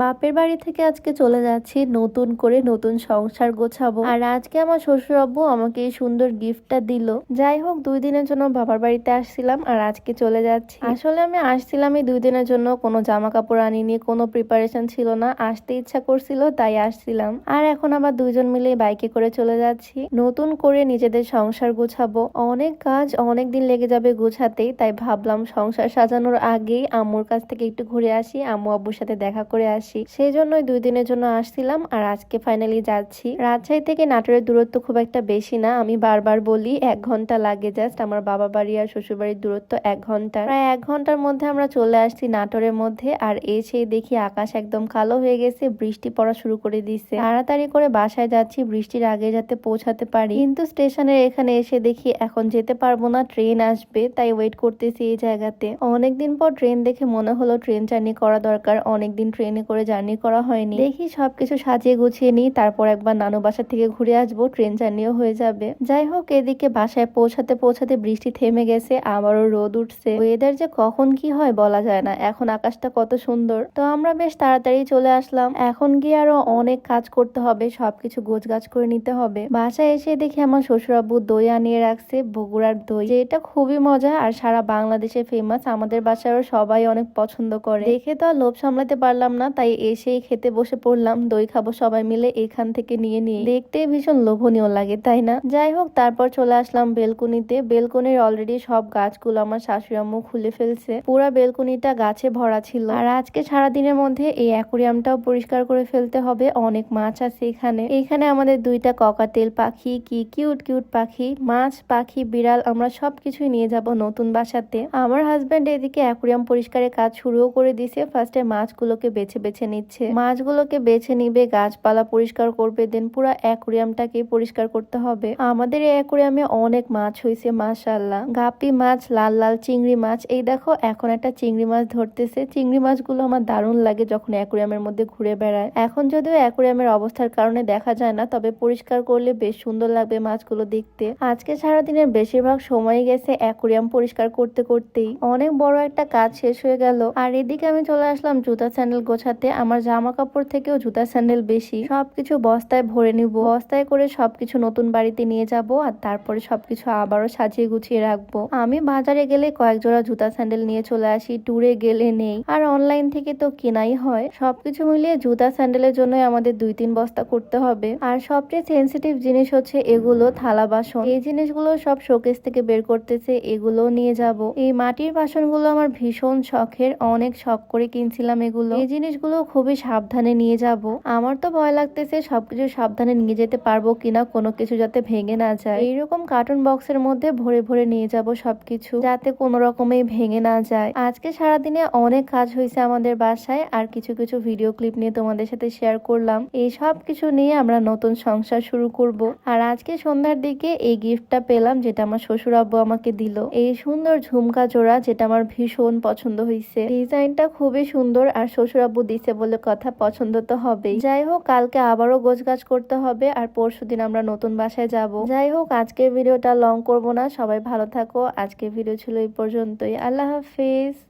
বাপের বাড়ি থেকে আজকে চলে যাচ্ছি, নতুন করে নতুন সংসার গোছাবো। আর আজকে আমার শ্বশুর আব্বু আমাকে এই সুন্দর গিফটটা দিল। যাই হোক, দুই দিনের জন্য বাবার বাড়িতে আসছিলাম আর আজকে চলে যাচ্ছি। আসলে আমি আসছিলাম এই দুই দিনের জন্য, কোনো জামা কাপড় আনিনি, কোনো প্রিপারেশন ছিল না, আসতে ইচ্ছা করছিল, তাই আসছিলাম। আর এখন আবার দুইজন মিলে বাইকে করে চলে যাচ্ছি। নতুন করে নিজেদের সংসার গোছাবো। অনেক কাজ অনেক দিন লেগে যাবে গোছাতেই তাই ভাবলাম সংসার সাজানোর আগেই আম্মুর কাছ থেকে একটু ঘুরে আসি, আম্মু আব্বুর সাথে দেখা করে আসি। সেই জন্যই দুই দিনের জন্য আসছিলাম আর আজকে ফাইনালি যাচ্ছি। রাজশাহী থেকে নাটোরের দূরত্ব খুব একটা বেশি না। আমি বারবার বলি, এক ঘণ্টা লাগে জাস্ট আমার বাবা বাড়ি আর শ্বশুর বাড়ির দূরত্ব এক ঘণ্টা। প্রায় এক ঘণ্টার মধ্যে আমরা চলে আসছি নাটোরের মধ্যে আর এসে দেখি আকাশ একদম কালো হয়ে গেছে, বৃষ্টি পড়া শুরু করে দিছে তাড়াতাড়ি করে বাসায় যাচ্ছি, বৃষ্টির আগে যাতে পৌঁছাতে পারি। কিন্তু স্টেশনের এখানে এসে দেখি এখন যেতে পারব না, ট্রেন আসবে, তাই ওয়েট করতেছি এই জায়গাতে। অনেকদিন পর ট্রেন দেখে মনে হলো ট্রেন জার্নি করা দরকার, অনেকদিন ট্রেনে করে জার্নি করা হয়নি। দেখি সবকিছু সাজিয়ে গুছিয়ে নিই, তারপর একবার নানু বাসা থেকে ঘুরে আসব, ট্রেন জার্নিও হয়ে যাবে। যাই হোক, এদিকে বাসায় পৌঁছাতে পৌঁছাতে বৃষ্টি থেমে গেছে, আবারও রোদ উঠছে। ওয়েদার যে কখন কি হয় বলা যায় না, এখন আকাশটা কত সুন্দর। তো আমরা বেশ তাড়াতাড়ি চলে আসলাম। এখন গিয়ে আরও অনেক কাজ করতে হবে, সবকিছু গোছ গাছ করে নিতে হবে। বাসায় এসে দেখি আমার শ্বশুর আব্বু দই আনিয়ে রাখছে, বগুড়ার দই। যেটা খুবই মজা, আর সারা বাংলাদেশে ফেমাস আমাদের বাসায়ও সবাই অনেক পছন্দ করে। দেখে তো আর লোভ সামলাতে পারলাম না তাই এসেই খেতে বসে পড়লাম। দই খাব সবাই মিলে এখান থেকে নিয়ে নিয়ে। দেখতে ভীষণ লোভনীয় লাগে, তাই না? যাই হোক, তারপর চলে আসলাম বেলকুনিতে। বেলকুনির অলরেডি সব গাছগুলো আমার শাশুড়ি আম্মু খুলে ফেলছে। পুরা বেলকুনিটা গাছে ভরা ছিল। আর আজকে সারা দিনের মধ্যে এই অ্যাকুরিয়ামটাও পরিষ্কার করে ফেলতে হবে। অনেক মাছ আছে এখানে। এখানে আমাদের দুইটা ককাটেল পাখি, কি কিউট কিউট পাখি, মাছ, পাখি, বিড়াল, আমরা সবকিছুই নিয়ে যাব নতুন বাসাতে। আমার হাজবেন্ড এদিকে অ্যাকুরিয়াম পরিষ্কারের কাজ শুরুও করে দিছে ফার্স্টে মাছগুলোকে বেছে বেছে নিচ্ছে। মাছগুলোকে বেছে নিবে, গাছপালা পরিষ্কার করবে, দেন পুরো অ্যাকুরিয়ামটাকে পরিষ্কার করতে হবে। আমাদের এই অ্যাকুরিয়ামে অনেক মাছ হয়েছে মাশাল্লাহ গাপি মাছ, লাল লাল চিংড়ি মাছ, এই দেখো, এখন একটা চিংড়ি মাছ ধরতেছে। চিংড়ি মাছগুলো আমার দারুণ লাগে যখন অ্যাকুরিয়ামের মধ্যে ঘুরে বেড়ায়। এখন যদিও অ্যাকুরিয়ামের অবস্থার কারণে দেখা যায় না, তবে পরিষ্কার করলে বেশ সুন্দর লাগবে মাছগুলো দেখতে। আজকে সারাদিনের বেশিরভাগ সময় গেছে অ্যাকুরিয়াম পরিষ্কার করতে করতেই। অনেক বড় একটা কাজ শেষ হয়ে গেল। আর এদিকে আমি চলে আসলাম জুতা স্যান্ডেল গোছাতে। আমার জামা কাপড় থেকেও জুতা স্যান্ডেল বেশি। সবকিছু বস্তায় ভরে নিব। বস্তায় করে সবকিছু নতুন বাড়িতে নিয়ে যাব আর তারপরে সবকিছু আবারও সাজিয়ে গুছিয়ে রাখব। আমি বাজারে গেলে কয়েক জোড়া জুতা স্যান্ডেল নিয়ে চলে আসি, ট্যুরে গেলে নেই। আর অনলাইন থেকে তো কেনাই হয়। সবকিছু মিলিয়ে জুতা স্যান্ডেলের জন্য আমাদের দুই তিন বস্তা করতে হবে। আর সবচেয়ে সেন্সিটিভ জিনিস হচ্ছে এগুলো, থালা, বাসন। এই জিনিসগুলো সব শোকেস থেকে বের করতেছে এগুলো নিয়ে যাব। এই মাটির বাসনগুলো আমার ভীষণ শখের, অনেক শখ করে কিনছিলাম এগুলো। এই জিনিসগুলো খুবই সাবধানে নিয়ে যাব। আমার তো ভয় লাগতেছে সবকিছু সাবধানে নিয়ে যেতে পারব কিনা কোনো কিছু যাতে ভেঙে না যায়। এইরকম কার্টুন বক্সের মধ্যে ভরে ভরে নিয়ে যাব সবকিছু যাতে কোনো রকমেই ভেঙে না যায়। আজকে সারাদিনে অনেক কাজ হয়েছে আমাদের বাসায় আর কিছু কিছু ভিডিও ক্লিপ নিয়ে তোমাদের সাথে শেয়ার করলাম। এই সব কিছু নিয়ে আমরা নতুন সংসার শুরু করব। আর আজকে সন্ধ্যার দিকে এই গিফটটা পেলাম যেটা আমার শ্বশুর আব্বু আমাকে দিল। এই সুন্দর ঝুমকা জোড়া যেটা আমার ভীষণ পছন্দ হয়েছে ডিজাইনটা খুবই সুন্দর আর শ্বশুর আব্বু দিছে বলে কথা পছন্দ তো হবেই। যাই হোক, কালকে আবারও গোছগাছ করতে হবে আর পরশু দিন আমরা নতুন বাসায় যাব। যাই হোক, আজকের ভিডিওটা লং করব না। সবাই ভালো থাকো। আজকের ভিডিও ছিল এই পর্যন্তই। আল্লাহ হাফিজ।